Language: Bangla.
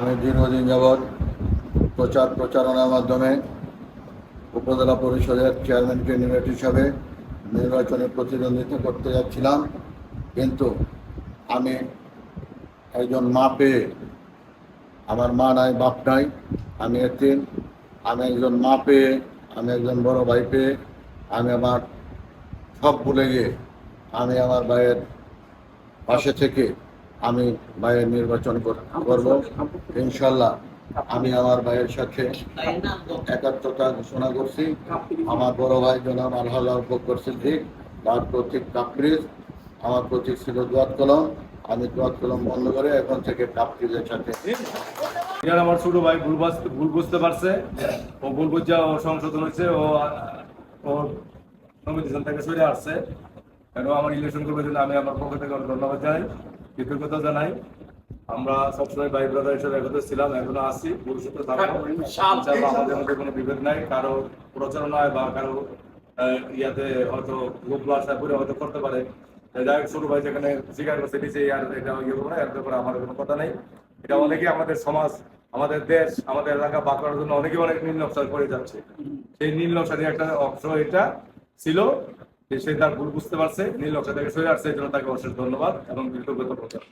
আমি দীর্ঘদিন যাবৎ প্রচার প্রচারণার মাধ্যমে উপজেলা পরিষদের চেয়ারম্যান ক্যান্ডিডেট হিসাবে নির্বাচনে প্রতিদ্বন্দ্বিতা করতে যাচ্ছিলাম। কিন্তু আমি একজন মা পেয়ে, আমার মা নাই, বাপ নাই, আমি একদিন, আমি একজন মা পেয়ে, আমি একজন বড় ভাই পেয়ে, আমি আমার সব ভুলে গিয়ে, আমি আমার ভাইয়ের পাশে থেকে আমি ভাইয়ের নির্বাচন কর- করব। ইনশাল্লাহ আমি আমার ভাইয়ের সাথে একাত্মতা ঘোষণা করছি। আমার বড় ভাই জনাব আল্লাহ বকর সিদ্দিক তার প্রতীক কাপ্রিজ আমার প্রতীক ছিল দোয়াত কলম। আমি দোয়াত কলম বন্ধ করে এখন থেকে কাপ্রিজের সাথে। এখানে আমার ছোট ভাই ভুল ভুল বুঝতে পারছে। ও ভুল বুঝে ও সংশোধন হয়েছে। ও ও কম্পিটিশন থেকে সরে আসছে। কেন আমার ইলেকশন করবে জন্য আমি আমার পক্ষ থেকে ধন্যবাদ জানাই। কৃতজ্ঞতা জানাই। আমরা সবসময় ভাই ব্রাদার হিসেবে একত্রে ছিলাম এখনও আছি। ভবিষ্যতে আমাদের মধ্যে কোনো বিভেদ নাই। কারও প্রচারণায় বা কারও ইয়াতে হয়তো লোক আশা করে হয়তো করতে পারে। যাই ছোট ভাই যেখানে স্বীকার করছে নিচে আর এটা ইয়ে করব না এর ব্যাপারে আমাদের কোনো কথা নেই। এটা অনেকে আমাদের সমাজ আমাদের দেশ আমাদের এলাকা বাদ করার জন্য অনেকে অনেক নীল নকশা করে যাচ্ছে। সেই নীল নকশারই একটা অংশ এটা ছিল। সে তার ভুল বুঝতে পারছে নীল নকশা থেকে সরে আসছে, এই জন্য তাকে অশেষ ধন্যবাদ এবং কৃতজ্ঞতা প্রকাশ